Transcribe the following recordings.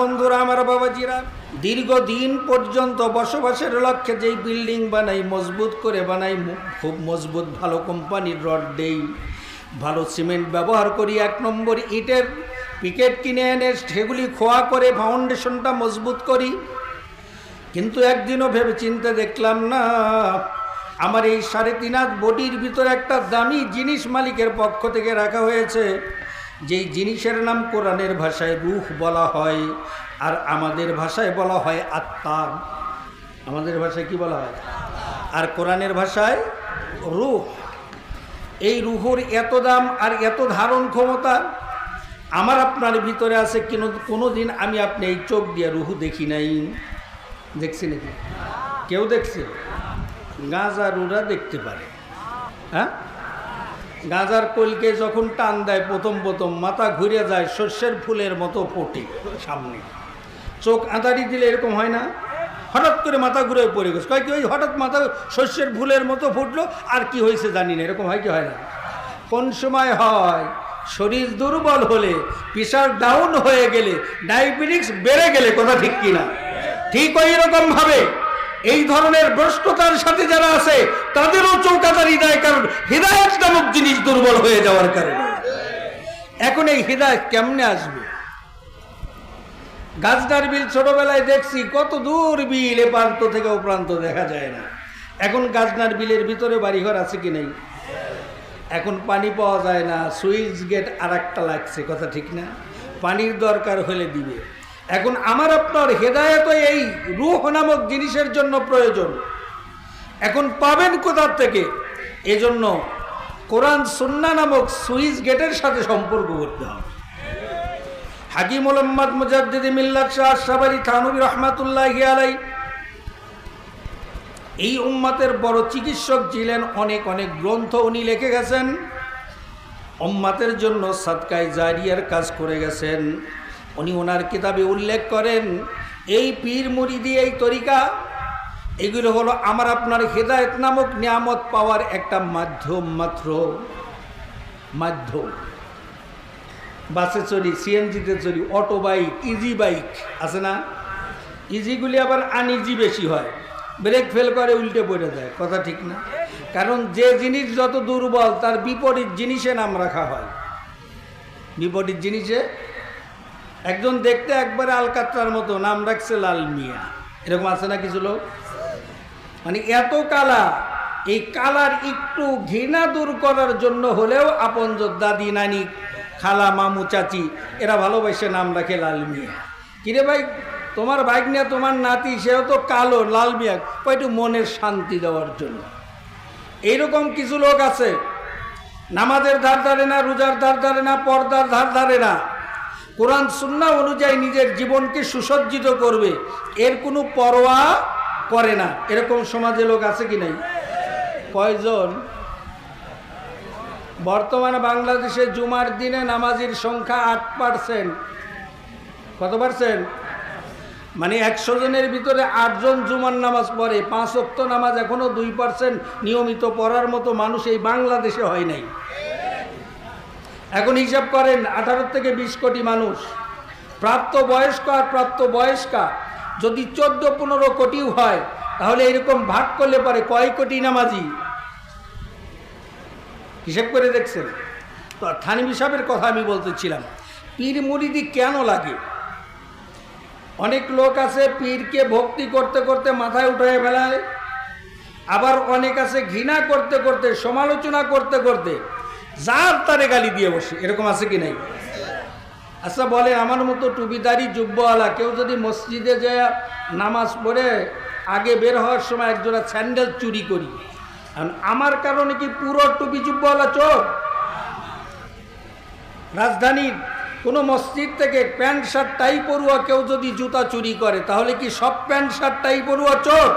বন্ধুরা, আমার বাবাজিরা, দীর্ঘদিন পর্যন্ত বসবাসের লক্ষ্যে যেই বিল্ডিং বানাই, মজবুত করে বানাই খুব মজবুত, ভালো কোম্পানির রড দেই, ভালো সিমেন্ট ব্যবহার করি, এক নম্বর ইটের পিকেট কিনে এনে সেগুলি খোয়া করে ফাউন্ডেশনটা মজবুত করি। কিন্তু একদিনও ভেবে চিন্তে দেখলাম না, আমার এই সাড়ে তিন হাত বডির ভিতরে একটা দামি জিনিস মালিকের পক্ষ থেকে রাখা হয়েছে। যেই জিনিসের নাম কোরআনের ভাষায় রুহ বলা হয়, আর আমাদের ভাষায় বলা হয় আত্মা। আমাদের ভাষায় কি বলা হয়? আর কোরআনের ভাষায় রুহ। এই রুহুর এত দাম আর এত ধারণ ক্ষমতা আমার আপনার ভিতরে আছে, কোনো কোনো দিন আমি আপনি এই চোখ দিয়ে রুহু দেখি নাই। দেখছি নাকি? কেউ দেখছে? গাঁজারুরা দেখতে পারে। হ্যাঁ? গাঁজার কলকে যখন টান দেয়, প্রথম প্রথম মাথা ঘুরে যায় শস্যের ফুলের মতো ফোটে সামনে। চোখ আঁতারি দিলে এরকম হয় না? হঠাৎ করে মাথা ঘুরে পড়ে গেছে। কয় কি ওই হঠাৎ মাথা শস্যের ফুলের মতো ফুটলো? আর কি হয়েছে জানি না, এরকম হয় কি হয় না? কোন সময় হয়? শরীর দুর্বল হলে, প্রেশার ডাউন হয়ে গেলে, ডায়াবেটিক্স বেড়ে গেলে, কথা ঠিক কিনা? ঠিক ওই রকম ভাবে। এই ধরনের ভ্রষ্টতার সাথে যারা আছে, তাদেরও চৌকাতারি দেয়, কারণ হৃদায়ত নামক জিনিস দুর্বল হয়ে যাওয়ার কারণে। এখন এই হৃদায়ত কেমনে আসবে? গাছদার বিল ছোটবেলায় দেখছি, কত দূর বিল এ প্রান্ত থেকে ও প্রান্ত দেখা যায় না। এখন গাছনার বিলের ভিতরে বাড়িঘর আছে কি নেই? এখন পানি পাওয়া যায় না, সুইচ গেট আর একটা লাগছে, কথা ঠিক না? পানির দরকার হলে দিবে। এখন আমার আপনার হেদায়ত এই রুহ নামক জিনিসের জন্য প্রয়োজন। এখন পাবেন কোথার থেকে? এজন্য কোরআন সুন্না নামক সুইচ গেটের সাথে সম্পর্ক করতে হবে। হাকিম মোহাম্মদ মুজাদ্দিদ মিল্লাত শাহ সাবারি থানুবি রহমাতুল্লাহ আলাই এই উম্মাতের বড় চিকিৎসক ছিলেন অনেক অনেক গ্রন্থ উনি লিখে গেছেন। উম্মাতের জন্য সাদকায় জারিয়ার কাজ করে গেছেন। উনি ওনার কিতাবে উল্লেখ করেন, এই পীর মুরিদি, এই তরিকা, এগুলো হলো আমার আপনার হেদায়ত নামক নিয়ামত পাওয়ার একটা মাধ্যম মাত্র। মাধ্যম। বাসে চলি সিএনজিতে চলি অটো বাইক, ইজি বাইক, আছে না? ইজিগুলি আবার আনইজি বেশি হয়। ব্রেক ফেল করে, উল্টে পড়ে যায়, কথা ঠিক না? কারণ যে জিনিস যত দুর্বল, তার বিপরীত জিনিসে নাম রাখা হয়। বিপরীত জিনিসে একজন দেখতে একবারে আলকাত্রার মতো, নাম রাখছে লাল মিয়া। এরকম আছে না কিছু লোক? মানে এত কালা, এই কালার একটু ঘৃণা দূর করার জন্য হলেও আপন দাদি নানি খালা মামু, চাচি, এরা ভালোবাসে নাম রাখে লাল মিয়া। কিরে ভাই, তোমার বাইক নিয়ে তোমার নাতি, সেও তো কালো, লাল মিয়া। একটু মনের শান্তি দেওয়ার জন্য। এইরকম কিছু লোক আছে। নামাজের ধার ধারে না, রোজার ধার ধারে না, পর্দার ধার ধারে না। কোরআন সুন্না অনুযায়ী নিজের জীবনকে সুসজ্জিত করবে। এর কোনো পরোয়া করে না। এরকম সমাজে লোক আছে কি নাই? কয়জন? বর্তমানে বাংলাদেশে জুমার দিনে নামাজির সংখ্যা আট পার্সেন্ট কত পার্সেন্ট মানে একশো জনের ভিতরে আটজন জুমার নামাজ পড়ে। পাঁচ অক্ত নামাজ এখনও দুই পার্সেন্ট নিয়মিত পড়ার মতো মানুষ এই বাংলাদেশে হয় নাই। এখন হিসাব করেন, আঠারো থেকে বিশ কোটি মানুষ। প্রাপ্ত বয়স্ক আর প্রাপ্ত বয়স্কা, যদি চোদ্দ পনেরো কোটিও হয়, তাহলে এরকম ভাগ করলে পারে কয় কোটি নামাজি? হিসেব করে দেখছেন? তো থানিম সাহেবের কথা আমি বলতেছিলাম, পীর মুরিদি কেন লাগে? অনেক লোক আছে পীরকে ভক্তি করতে করতে মাথায় উঠে ফেলায়, আবার অনেক আছে ঘৃণা করতে করতে, সমালোচনা করতে করতে যার তারে গালি দিয়ে বসে, এরকম আছে কি নাই? আচ্ছা বলে, আমার মতো টুপিদারি যুব্বওয়ালা কেউ যদি মসজিদে যায়, নামাজ পড়ে, আগে বের হওয়ার সময় একজোড়া স্যান্ডেল চুরি করি। আমার কারণে কি পুরো টুপি যুব্বওয়ালা চোর? রাজধানীর কোনো মসজিদ থেকে প্যান্ট শার্ট, টাই পড়ুয়া কেউ যদি জুতা চুরি করে, তাহলে কি সব প্যান্ট শার্ট, টাই পড়ুয়া চোর?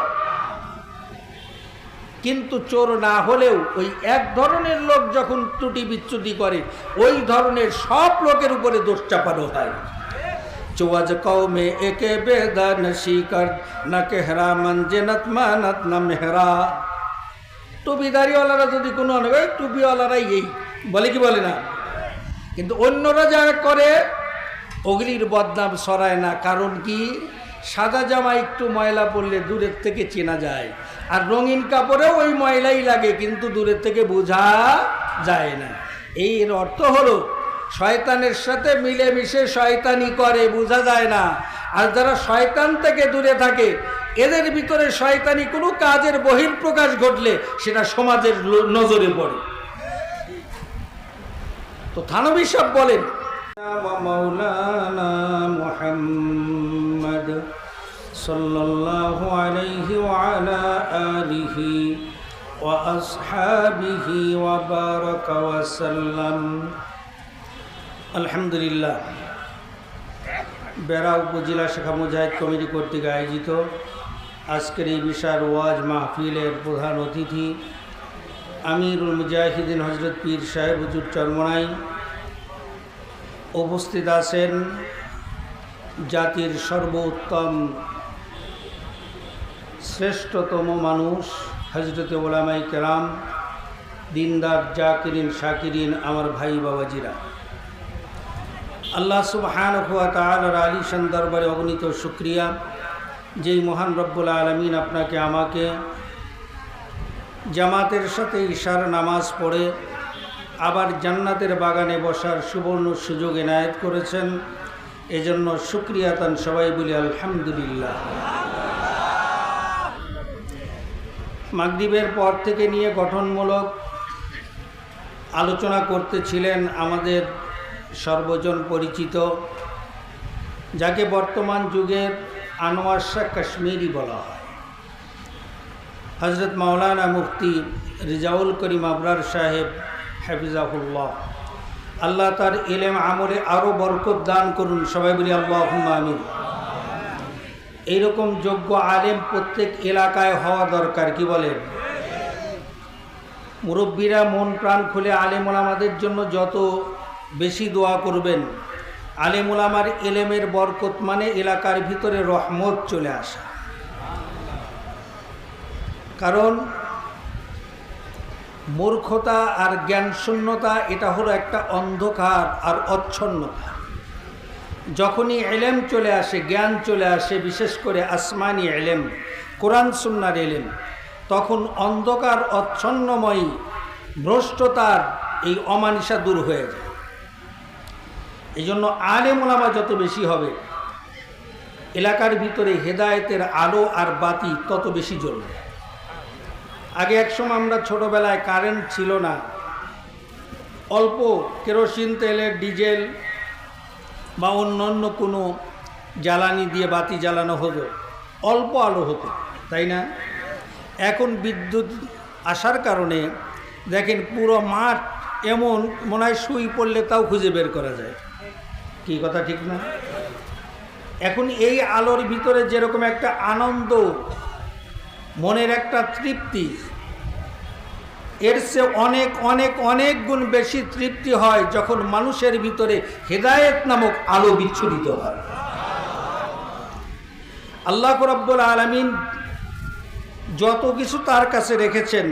কিন্তু চোর না হলেও ওই এক ধরনের লোক যখন ত্রুটি বিচ্যুতি করে, ওই ধরনের সব লোকের উপরে দোষ চাপানো হয়। চোয়াজ কৌমে একে বেদা নশি কর না কেহরা মঞ্জেনত মানত, না মেহরা। টুপিদারিওয়ালারা যদি কোনো অনেক টুপিওয়ালারাই এই। বলে কি বলে না? কিন্তু অন্যরা যারা করে ওগুলির বদনাম সরায় না। কারণ কি? সাদা জামা একটু ময়লা পড়লে দূরের থেকে চেনা যায়। আর রঙিন কাপড়েও ওই ময়লাই লাগে, কিন্তু দূরের থেকে বোঝা যায় না। এর অর্থ হলো, শয়তানের সাথে মিলেমিশে শয়তানি করে, বোঝা যায় না। আর যারা শয়তান থেকে দূরে থাকে, এদের ভিতরে শয়তানি কোনো কাজের বহির্প্রকাশ ঘটলে সেটা সমাজের নজরে পড়ে। তো থানবী বলেন মৌলানা মোহাম্ম صلى الله عليه وعلى آله وأصحابه وبارك وسلم الحمد لله বেড়া উপজেলা শাখা মুজাহিদ কমিটি কর্তৃক আয়োজিত আজকের এই বিশাল ওয়াজ মাহফিলের প্রধান অতিথি আমিরুল মুজাহিদিন হজরত পীর সাহেব হুজুর চরমনাই উপস্থিত আছেন জাতির সর্বোত্তম শ্রেষ্ঠতম মানুষ হজরত ওলামাই কেরাম, দিনদার জাকিরিন শাকিরিন, আমার ভাই বাবাজিরা। আল্লাহ সুবহান হুয়া তালার আলিশান দরবারে অগণিত শুক্রিয়া। যেই মহান রব্বুল আলমিন আপনাকে, আমাকে জামাতের সাথে ঈশার নামাজ পড়ে আবার জান্নাতের বাগানে বসার সুবর্ণ সুযোগ এনায়েত করেছেন, এজন্য শুক্রিয়া তান সবাই বলি আলহামদুলিল্লাহ। মাগরিবের পর থেকে নিয়ে গঠনমূলক আলোচনা করতেছিলেন আমাদের সর্বজন পরিচিত, যাকে বর্তমান যুগের আনোয়ার শাহ কাশ্মীরি বলা হয়। হজরত মাওলানা মুফতি রিজাউল করিম আবরার সাহেব, হাফিজাহুল্লাহ। আল্লাহ তার এলেম আমলে আরও বরকত দান করুন। সবাই বলি আল্লাহ আমিন। এইরকম যোগ্য আলেম প্রত্যেক এলাকায় হওয়া দরকার, কি বলেন? মুরব্বীরা মন প্রাণ খুলে আলেমুল আমাদের জন্য যত বেশি দোয়া করবেন, আলেমুল আমার এলেমের বরকত মানে এলাকার ভিতরে রহমত চলে আসা। কারণ মূর্খতা আর জ্ঞান শূন্যতা এটা হলো একটা অন্ধকার আর অচ্ছন্নতা। যখনই এলেম চলে আসে, জ্ঞান চলে আসে, বিশেষ করে আসমানি এলেম কোরআন সুন্নার এলেম তখন অন্ধকার, অচ্ছন্নময়ী, ভ্রষ্টতার এই অমানিসা দূর হয়ে যায়। এই জন্য আলেম ওলামা যত বেশি হবে, এলাকার ভিতরে হেদায়েতের আলো আর বাতি তত বেশি জ্বলবে। আগে একসময় আমরা ছোটোবেলায় কারেন্ট ছিল না, অল্প কেরোসিন, তেলের, ডিজেল বা অন্য অন্য কোনো জ্বালানি দিয়ে বাতি জ্বালানো হতো, অল্প আলো হতো, তাই না? এখন বিদ্যুৎ আসার কারণে দেখেন পুরো মাঠ এমন, মনে হয় সুই পড়লে তাও খুঁজে বের করা যায়। কি কথা, ঠিক না? এখন এই আলোর ভিতরে যেরকম একটা আনন্দ, মনের একটা তৃপ্তি এর সে অনেক অনেক অনেক গুণ বেশি তৃপ্তি হয় যখন মানুষের ভিতরে হেদায়েত নামক আলো বিচ্ছুরিত হয়। আল্লাহ রব্বুল আলমিন যত কিছু তার কাছে রেখেছেন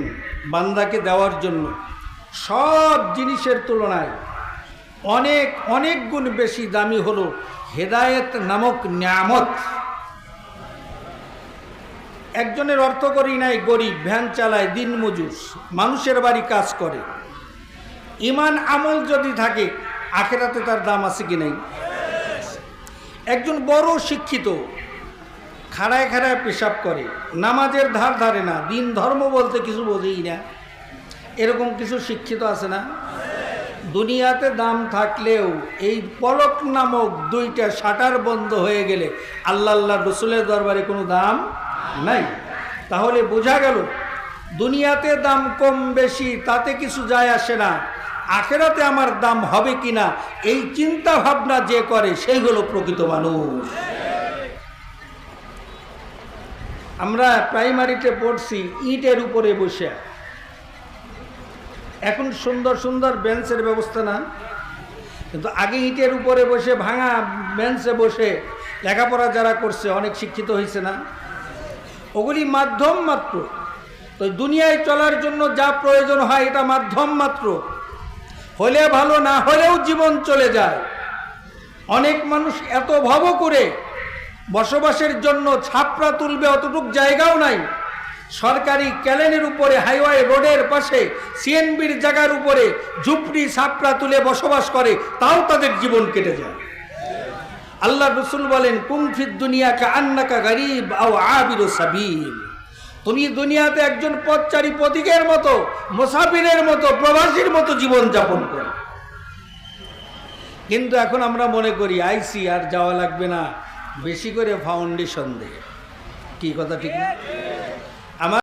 বান্দাকে দেওয়ার জন্য, সব জিনিসের তুলনায় অনেক অনেক গুণ বেশি দামি হলো হেদায়েত নামক নিয়ামত। একজনের অর্থ করি নাই, গরিব, ভ্যান চালায়, দিন মজুর, মানুষের বাড়ি কাজ করে। ইমান, আমল যদি থাকে, আখেরাতে তার দাম আছে কি নাই? একজন বড় শিক্ষিত, খাড়ায় খাড়ায় পেশাব করে, নামাজের ধার ধারে না, দিন ধর্ম বলতে কিছু বোঝেই না। এরকম কিছু শিক্ষিত আছে না? দুনিয়াতে দাম থাকলেও এই পলক নামক দুইটা শাটার বন্ধ হয়ে গেলে আল্লাহ আল্লাহ রসুলের দরবারে কোনো দাম নাই। তাহলে বোঝা গেল, দুনিয়াতে দাম কম বেশি, তাতে কিছু যায় আসে না। আখেরাতে আমার দাম হবে কিনা, এই চিন্তা ভাবনা যে করে, সেই হলো প্রকৃত মানুষ। আমরা প্রাইমারিতে পড়ছি, ইটের উপরে বসে। এখন সুন্দর সুন্দর বেঞ্চের ব্যবস্থা না? কিন্তু আগে ইটের উপরে বসে, ভাঙা বেঞ্চে বসে লেখাপড়া যারা করছে, অনেক শিক্ষিত হয়েছে না? ওগুলি মাধ্যম মাত্র। তো দুনিয়ায় চলার জন্য যা প্রয়োজন হয় এটা মাধ্যম মাত্র। হলে ভালো, না হলেও জীবন চলে যায়। অনেক মানুষ এত ভাব করে বসবাসের জন্য ছাপড়া তুলবে অতটুক জায়গাও নাই। সরকারি ক্যালেনের উপরে, হাইওয়ে রোডের পাশে, সিএনবির জায়গার উপরে ঝুপড়ি, ছাপড়া তুলে বসবাস করে, তাও তাদের জীবন কেটে যায়। আল্লাহ রসুল বলেন কুমফিদ দুনিয়াকে আন্নাকা গরিব আও আবির সাবিল। তুমি দুনিয়াতে একজন পথচারী প্রতীকের মতো, মুসাফিরের মতো, প্রবাসীর মতো জীবন যাপন করো। কিন্তু এখন আমরা মনে করি আইসি আর যাওয়া লাগবে না। বেশি করে ফাউন্ডেশন দিয়ে। কি কথা ঠিক আমার